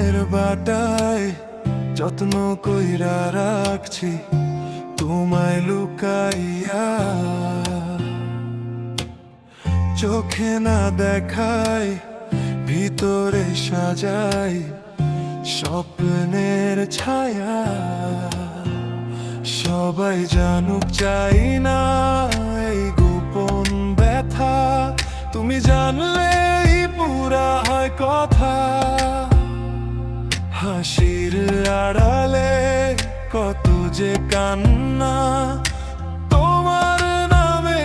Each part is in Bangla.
মনের বাটায় যত্ন কইরা রাখছি, তোমায় লুকাইয়া। চোখে না দেখায় ভিতরে সাজাই স্বপ্নের ছায়া। সবাই জানুক চাই না এই গোপন ব্যথা, তুমি জানলেই পুরা হয় কথা। হাসির আড়ালে কত যে কান্না, তোমার নামে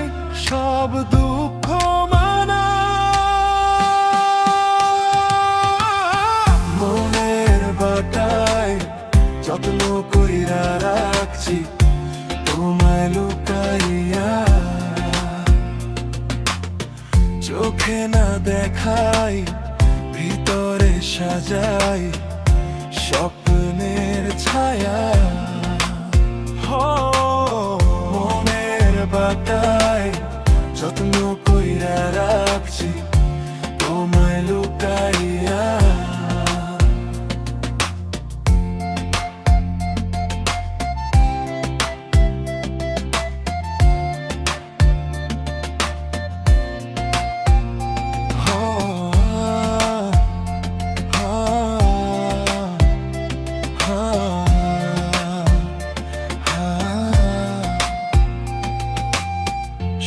সব দুঃখ মানা। মনের বাটায় যত্ন কইরা রাখছি, তোমায় লুকাইয়া। চোখে না দেখাই, ভিতরে সাজাই বাটায় যত্ন কইরা রাখছি।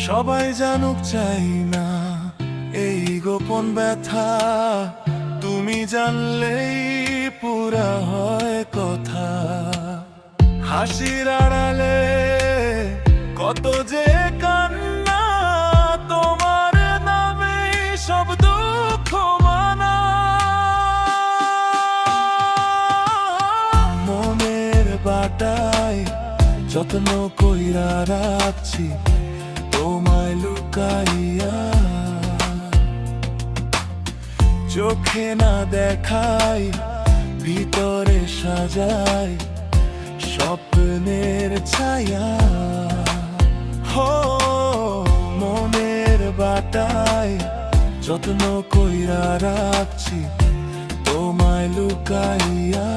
সবাই জানুক চাই না এই গোপন ব্যথা। তুমি জানলেই পুরা হয় কথা। হাসির আড়ালে কত যে কান্না, তোমার নামে সব দুঃখ মানা। মনের বাটায় যত্ন কইরা রাখছি চোখে না দেখাই, ভিতরে সাজাই স্বপ্নের ছায়া। হো, মনের বাটায় যত্ন কইরা রাখছি, তোমায় লুকাইয়া।